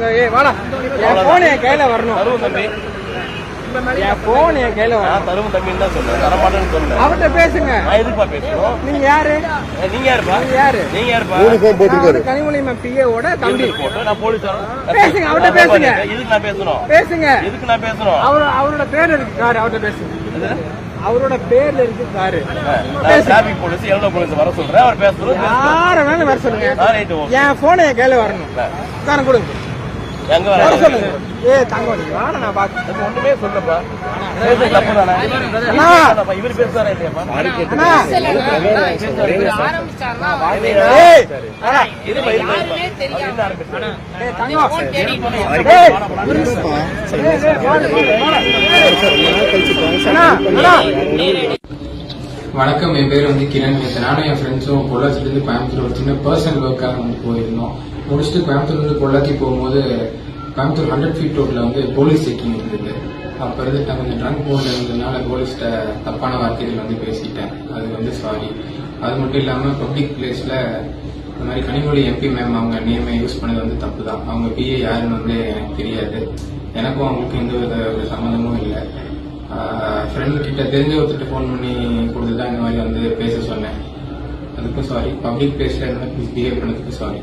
அங்க ஏ வாடா. என் போன் என் கையில வரணும். தருவும் தம்பி. என் போன் என் கையில வரணும். நான் தருவும் தம்பின்னு தான் சொன்னேன் தரமாட்டேன்னு சொன்னேன் அவர்கிட்ட பேசுங்க. நான் பேசணும் நீங்க யாரு? நீங்க யாருப்பா? நீங்க யாரு? நீங்க யாருப்பா? வந்து கனிமொழி பிஏவோட தம்பி. போட்டு? நான் போலீஸ் பேசுங்க, அவர்ட்ட பேசுங்க. எதுக்கு நான் பேசணும்? பேசுங்க. எதுக்கு நான் பேசணும்? அவர் அவரோட பேர் இருக்கு காரு அவர்கிட்ட பேசுங்க அவரோட பேர்ல இருக்கு காரு. நான் டிராபிக் போலீஸ் எவ்வளோ போலீஸ் வர சொல்றேன். அவர் பேசணும் யார வேணாலும் வர சொல்லுங்க. என் போனை என் கையில வரணும். காரம் கொடுங்க. எங்க ஏ தங்க வாட நான் பாக்க ஒண்ணுமே சொல்லப்பா. பேசுறது தப்பு தானே? அண்ணா. என்னப்பா, இவர் பேசுறாரா இல்லையாப்பா அண்ணா. வணக்கம் என் பேர் வந்து கிரண். நேற்று நானும் என் ஃப்ரெண்ட்ஸும் பொள்ளாச்சிலேருந்து கோயம்புத்தூர் ஒரு சின்ன பர்சனல் ஒர்க்காக வந்து போயிருந்தோம். முடிச்சுட்டு கோயம்புத்தூர்லேருந்து பொள்ளாச்சி போகும்போது கோயம்புத்தூர் ஹண்ட்ரட் ஃபீட் ரோட்டில் வந்து போலீஸ் செக்கிங் இருந்தது. அப்போ இருந்து நான் கொஞ்சம் ட்ரங்க் போர்டில் இருந்ததுனால போலீஸ்கிட்ட தப்பான வார்த்தைகள் வந்து பேசிட்டேன். அது வந்து சாரி அது மட்டும் இல்லாமல் பப்ளிக் பிளேஸில் இந்த மாதிரி கனிமொழி எம்பி மேம் அவங்க நேமை யூஸ் பண்ணது வந்து தப்பு தான் அவங்க பிஏ யாருன்னு வந்து எனக்கு தெரியாது. எனக்கும் அவங்களுக்கும் எந்த வித ஒரு ஃப்ரெண்ட் தெரிஞ்ச ஒருத்தர் ஃபோன் பண்ணி கொடுத்து தான் இந்த மாதிரி வந்து பேச சொன்னேன். அதுக்கும் சாரி பப்ளிக் பிளேஸில் இந்த மாதிரி பிஹேவ் பண்ணதுக்கு சாரி